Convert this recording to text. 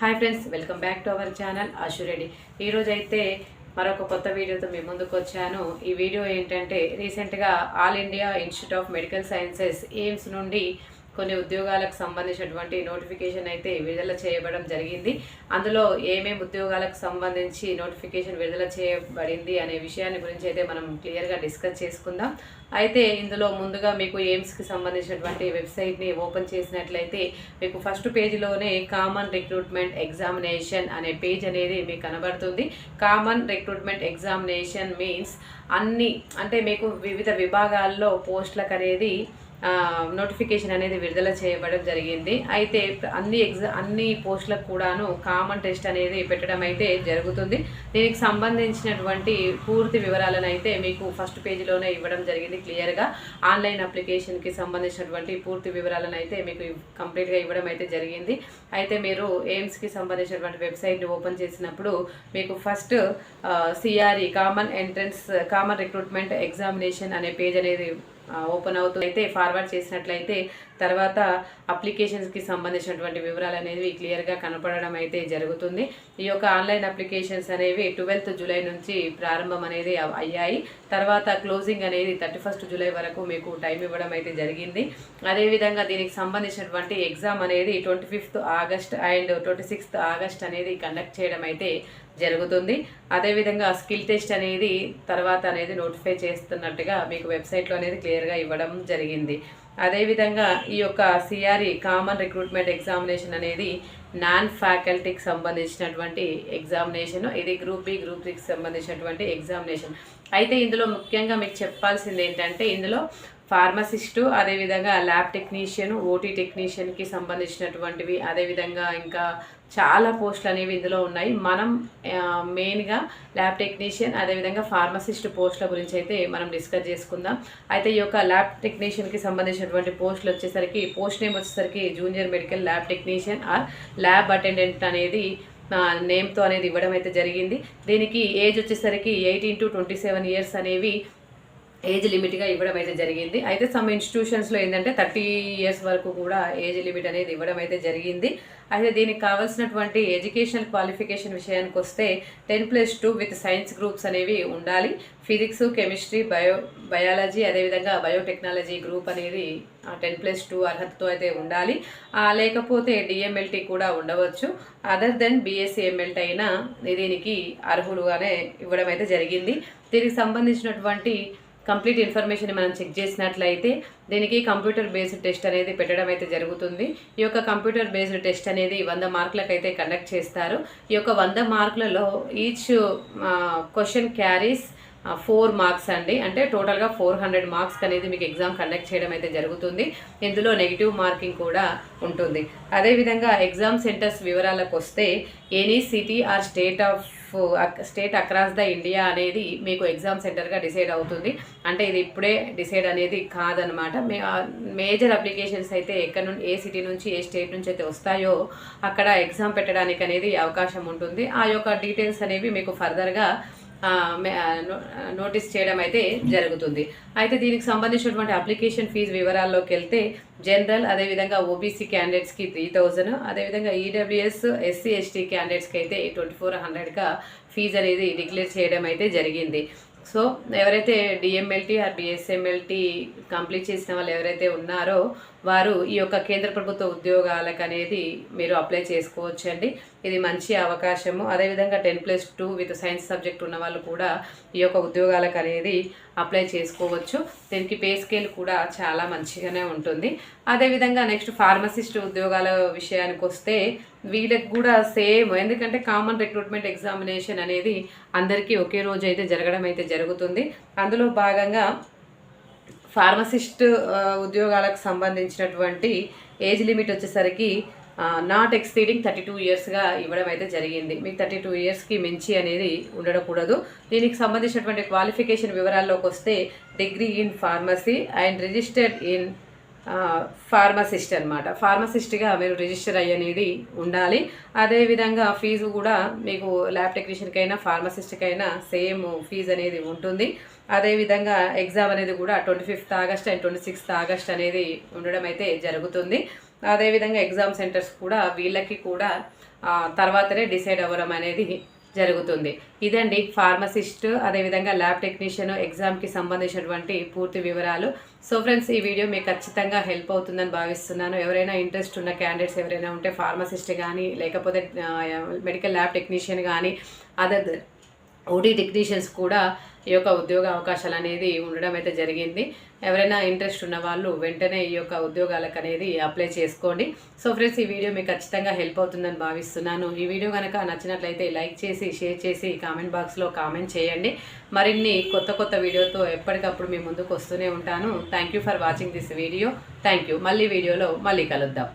Hi friends welcome back to our channel Ashu Reddy ఈరోజు అయితే మరొక కొత్త వీడియోతో మీ ముందుకు వచ్చాను. ఈ వీడియో ఏంటంటే రీసెంట్గా All India Institute of Medical Sciences AIIMS నుండి కొన్ని ఉద్యోగాలకు సంబంధించినటువంటి నోటిఫికేషన్ అయితే విడుదల చేయబడడం జరిగింది. అందులో ఏమేమి ఉద్యోగాలకు సంబంధించి నోటిఫికేషన్ విడుదల చేయబడింది అనే విషయాన్ని గురించి అయితే మనం క్లియర్గా డిస్కస్ చేసుకుందాం. అయితే ఇందులో ముందుగా మీకు ఎయిమ్స్కి సంబంధించినటువంటి వెబ్సైట్ని ఓపెన్ చేసినట్లయితే మీకు ఫస్ట్ పేజీలోనే కామన్ రిక్రూట్మెంట్ ఎగ్జామినేషన్ అనే పేజ్ అనేది మీకు కనబడుతుంది. కామన్ రిక్రూట్మెంట్ ఎగ్జామినేషన్ మీన్స్ అన్ని అంటే మీకు వివిధ విభాగాల్లో పోస్టులకు అనేది నోటిఫికేషన్ అనేది విడుదల చేయబడడం జరిగింది. అయితే అన్ని ఎగ్జా అన్ని పోస్టులకు కూడాను కామన్ టెస్ట్ అనేది పెట్టడం అయితే జరుగుతుంది. దీనికి సంబంధించినటువంటి పూర్తి వివరాలను అయితే మీకు ఫస్ట్ పేజీలోనే ఇవ్వడం జరిగింది క్లియర్గా. ఆన్లైన్ అప్లికేషన్కి సంబంధించినటువంటి పూర్తి వివరాలను అయితే మీకు కంప్లీట్గా ఇవ్వడం అయితే జరిగింది. అయితే మీరు ఎయిమ్స్కి సంబంధించినటువంటి వెబ్సైట్ని ఓపెన్ చేసినప్పుడు మీకు first CRE common entrance common recruitment examination అనే పేజ్ అనేది ఓపెన్ అవుతూ అయితే ఫార్వర్డ్ చేసినట్లయితే తర్వాత అప్లికేషన్స్కి సంబంధించినటువంటి వివరాలు అనేవి క్లియర్గా కనపడడం అయితే జరుగుతుంది. ఈ యొక్క ఆన్లైన్ అప్లికేషన్స్ అనేవి ట్వెల్త్ జూలై నుంచి ప్రారంభం అనేది అయ్యాయి. తర్వాత క్లోజింగ్ అనేది థర్టీ ఫస్ట్ జూలై వరకు మీకు టైం ఇవ్వడం అయితే జరిగింది. అదేవిధంగా దీనికి సంబంధించినటువంటి ఎగ్జామ్ అనేది twenty fifth August and twenty sixth August అనేది కండక్ట్ చేయడం అయితే జరుగుతుంది. అదేవిధంగా స్కిల్ టెస్ట్ అనేది తర్వాత అనేది నోటిఫై చేస్తున్నట్టుగా మీకు వెబ్సైట్లో అనేది క్లియర్గా ఇవ్వడం జరిగింది. అదేవిధంగా ఈ యొక్క సిఆర్ఈ కామన్ రిక్రూట్మెంట్ ఎగ్జామినేషన్ అనేది నాన్ ఫ్యాకల్టీకి సంబంధించినటువంటి ఎగ్జామినేషన్ ఇది గ్రూప్ బి గ్రూప్ సికి సంబంధించినటువంటి ఎగ్జామినేషన్. అయితే ఇందులో ముఖ్యంగా మీకు చెప్పాల్సింది ఏంటంటే ఇందులో ఫార్మసిస్టు అదేవిధంగా ల్యాబ్ టెక్నీషియన్ ఓటీ టెక్నీషియన్కి సంబంధించినటువంటివి అదేవిధంగా ఇంకా చాలా పోస్టులు అనేవి ఇందులో ఉన్నాయి. మనం మెయిన్గా ల్యాబ్ టెక్నీషియన్ అదేవిధంగా ఫార్మసిస్ట్ పోస్టుల గురించి అయితే మనం డిస్కస్ చేసుకుందాం. అయితే ఈ యొక్క ల్యాబ్ టెక్నీషియన్కి సంబంధించినటువంటి పోస్టులు వచ్చేసరికి పోస్ట్ నేమ్ వచ్చేసరికి junior medical lab technician or lab attendant అనేది నేమ్తో అనేది ఇవ్వడం అయితే జరిగింది. దీనికి ఏజ్ వచ్చేసరికి eighteen to twenty seven years అనేవి ఏజ్ లిమిట్గా ఇవ్వడం అయితే జరిగింది. అయితే సమ్ ఇన్స్టిట్యూషన్స్లో ఏంటంటే థర్టీ ఇయర్స్ వరకు కూడా ఏజ్ లిమిట్ అనేది ఇవ్వడం అయితే జరిగింది. అయితే దీనికి కావాల్సినటువంటి ఎడ్యుకేషనల్ క్వాలిఫికేషన్ విషయానికి వస్తే ten plus two with science groups అనేవి ఉండాలి. ఫిజిక్స్ కెమిస్ట్రీ బయో బయాలజీ అదేవిధంగా బయోటెక్నాలజీ గ్రూప్ అనేది టెన్ ప్లస్ టూ అర్హతతో అయితే ఉండాలి. లేకపోతే డిఎంఎల్టీ కూడా ఉండవచ్చు. అదర్ దెన్ బీఎస్సీ ఎంఎల్టీ అయినా దీనికి అర్హులుగానే ఇవ్వడం అయితే జరిగింది. దీనికి సంబంధించినటువంటి కంప్లీట్ ఇన్ఫర్మేషన్ మనం చెక్ చేసినట్లయితే దీనికి కంప్యూటర్ బేస్డ్ టెస్ట్ అనేది పెట్టడం అయితే జరుగుతుంది. ఈ యొక్క కంప్యూటర్ బేస్డ్ టెస్ట్ అనేది వంద మార్కులకు అయితే కండక్ట్ చేస్తారు. ఈ యొక్క వంద మార్కులలో each question carries four marks అండి. అంటే టోటల్గా ఫోర్ హండ్రెడ్ మార్క్స్ అనేది మీకు ఎగ్జామ్ కండక్ట్ చేయడం అయితే జరుగుతుంది. ఇందులో నెగిటివ్ మార్కింగ్ కూడా ఉంటుంది. అదేవిధంగా ఎగ్జామ్ సెంటర్స్ వివరాలకు వస్తే any city or state of state across the India అనేది మీకు ఎగ్జామ్ సెంటర్గా డిసైడ్ అవుతుంది. అంటే ఇది ఇప్పుడే డిసైడ్ అనేది కాదనమాట. మే మేజర్ అప్లికేషన్స్ అయితే ఎక్కడ నుండి ఏ సిటీ నుంచి ఏ స్టేట్ నుంచి అయితే వస్తాయో అక్కడ ఎగ్జామ్ పెట్టడానికి అనేది అవకాశం ఉంటుంది. ఆ యొక్క డీటెయిల్స్ అనేవి మీకు ఫర్దర్గా నోటీస్ చేయడం అయితే జరుగుతుంది. అయితే దీనికి సంబంధించినటువంటి అప్లికేషన్ ఫీజు వివరాల్లోకి వెళ్తే జనరల్ అదేవిధంగా ఓబీసీ క్యాండిడేట్స్కి త్రీ థౌజండ్ అదేవిధంగా ఈడబ్ల్యూఎస్ ఎస్సీ ఎస్టీ క్యాండిడేట్స్కి అయితే ట్వంటీ ఫోర్ హండ్రెడ్గా ఫీజు అనేది డిక్లేర్ చేయడం అయితే జరిగింది. సో ఎవరైతే డిఎంఎల్టీ ఆర్ బిఎస్ఎంఎల్టీ కంప్లీట్ చేసిన వాళ్ళు ఎవరైతే ఉన్నారో వారు ఈ యొక్క కేంద్ర ప్రభుత్వ ఉద్యోగాలకు అనేది మీరు అప్లై చేసుకోవచ్చండి. ఇది మంచి అవకాశము. అదేవిధంగా ten plus two with science subject ఉన్న వాళ్ళు కూడా ఈ యొక్క ఉద్యోగాలకు అనేది అప్లై చేసుకోవచ్చు. దీనికి పే స్కేల్ కూడా చాలా మంచిగానే ఉంటుంది. అదేవిధంగా నెక్స్ట్ ఫార్మసిస్ట్ ఉద్యోగాల విషయానికి వస్తే వీళ్ళకి కూడా సేమ్. ఎందుకంటే కామన్ రిక్రూట్మెంట్ ఎగ్జామినేషన్ అనేది అందరికీ ఒకే రోజు అయితే జరగడం అయితే జరుగుతుంది. అందులో భాగంగా ఫార్మసిస్ట్ ఉద్యోగాలకు సంబంధించినటువంటి ఏజ్ లిమిట్ వచ్చేసరికి నాట్ ఎక్స్సీడింగ్ థర్టీ టూ ఇయర్స్గా ఇవ్వడం అయితే జరిగింది. మీకు థర్టీ టూ ఇయర్స్కి మించి అనేది ఉండకూడదు. దీనికి సంబంధించినటువంటి క్వాలిఫికేషన్ వివరాల్లోకి వస్తే degree in pharmacy and registered in pharmacist అనమాట ఫార్మసిస్ట్గా మీరు రిజిస్టర్ అయ్యనేది ఉండాలి. అదేవిధంగా ఫీజు కూడా మీకు ల్యాబ్ టెక్నీషియన్కైనా ఫార్మసిస్ట్కైనా సేమ్ ఫీజు అనేది ఉంటుంది. అదేవిధంగా ఎగ్జామ్ అనేది కూడా twenty fifth August and twenty sixth August అనేది ఉండడం అయితే జరుగుతుంది. అదేవిధంగా ఎగ్జామ్ సెంటర్స్ కూడా వీళ్ళకి కూడా తర్వాతనే డిసైడ్ అవ్వడం అనేది జరుగుతుంది. ఇదండి ఫార్మసిస్ట్ అదేవిధంగా ల్యాబ్ టెక్నీషియన్ ఎగ్జామ్కి సంబంధించినటువంటి పూర్తి వివరాలు. సో ఫ్రెండ్స్ ఈ వీడియో మీకు ఖచ్చితంగా హెల్ప్ అవుతుందని భావిస్తున్నాను. ఎవరైనా ఇంట్రెస్ట్ ఉన్న క్యాండిడేట్స్ ఎవరైనా ఉంటే ఫార్మసిస్ట్ కానీ లేకపోతే మెడికల్ ల్యాబ్ టెక్నీషియన్ కానీ అదర్ ఓటీ టెక్నీషియన్స్ కూడా ఈ యొక్క ఉద్యోగ అవకాశాలు అనేది ఉండడం అయితే జరిగింది. ఎవరైనా ఇంట్రెస్ట్ ఉన్న వాళ్ళు వెంటనే ఈ యొక్క ఉద్యోగాలకు అనేది అప్లై చేసుకోండి. సో ఫ్రెండ్స్ ఈ వీడియో మీకు ఖచ్చితంగా హెల్ప్ అవుతుందని భావిస్తున్నాను. ఈ వీడియో కనుక నచ్చినట్లయితే లైక్ చేసి షేర్ చేసి కామెంట్ బాక్స్లో కామెంట్ చేయండి. మరిన్ని కొత్త కొత్త వీడియోతో ఎప్పటికప్పుడు మీ ముందుకు వస్తూనే ఉంటాను. Thank you for watching this video. Thank you మళ్ళీ వీడియోలో మళ్ళీ కలుద్దాం.